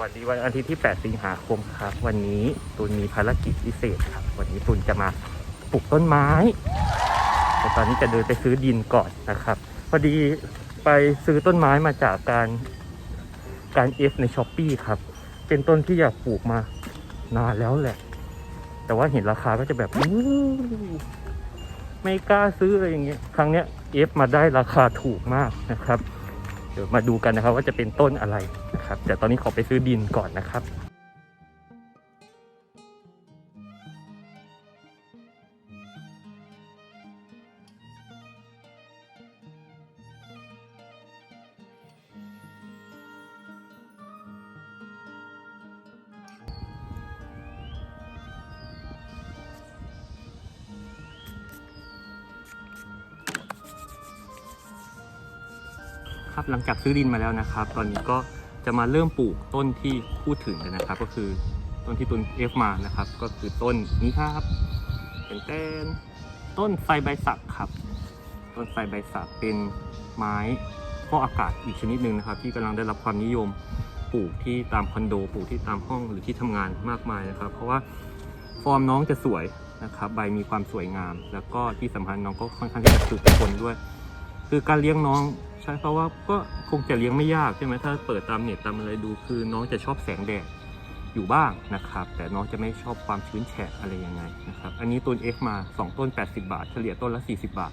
วัสดีวันอาทิตย์ที่ 8 สิงหาคมครับ วันนี้ตุนมีภารกิจพิเศษครับ วันนี้ตุนจะมาปลูกต้นไม้ แต่ตอนนี้จะเดินไปซื้อดินก่อนนะครับ พอดีไปซื้อต้นไม้มาจากการการเอฟในช้อปปีครับ เป็นต้นที่อยากปลูกมานานแล้วแหละ แต่ว่าเห็นราคาก็จะแบบไม่กล้าซื้ออะไรอย่างเงี้ย ครั้งเนี้ยเอฟมาได้ราคาถูกมากนะครับ เดี๋ยวมาดูกันนะครับว่าจะเป็นต้นอะไรนะครับแต่ตอนนี้ขอไปซื้อดินก่อนนะครับ ครับหลังจากซื้อดินมาแล้วนะครับ ตอนนี้ก็จะมาเริ่มปลูกต้นที่พูดถึงกันนะครับ ก็คือต้นที่ตุนเอฟมานะครับ ก็คือต้นนี้ครับเป็นเต้นต้นไฟใบสักครับ ต้นไฟใบสักเป็นไม้ฟอกอากาศอีกชนิดหนึ่งนะครับ ที่กำลังได้รับความนิยมปลูกที่ตามคอนโดปลูกที่ตามห้องหรือที่ทำงานมากมายนะครับ เพราะว่าฟอร์มน้องจะสวยนะครับ ใบมีความสวยงาม แล้วก็ที่สำคัญน้องก็ค่อนข้างที่จะสุกคนด้วย คือการเลี้ยงน้อง ใช่เพราะว่าก็คงจะเลี้ยงไม่ยากใช่ไหมถ้าเปิดตามเน็ตตามอะไรดูคือน้องจะชอบแสงแดดอยู่บ้างนะครับ แต่น้องจะไม่ชอบความชื้นแฉะอะไรยังไงนะครับ อันนี้ต้น F มา 2 ต้น 80 บาท เฉลี่ยต้นละ 40 บาท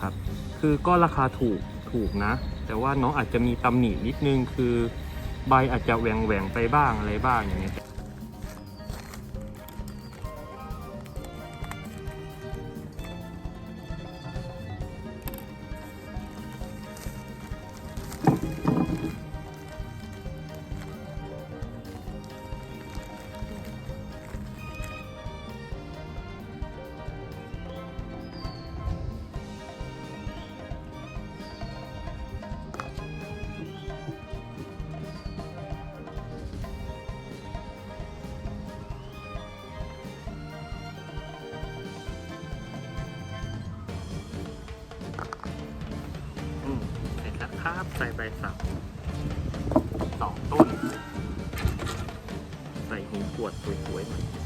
ครับคือก็ราคาถูกถูกนะ แต่ว่าน้องอาจจะมีตำหนินิดนึงคือใบอาจจะแหว่งแหวงไปบ้างอะไรบ้างอย่างเงี้ย อืมเสร็จแล้วครับ ใส่ใบสับสองต้น ใส่หินขวดสวยๆหน่อย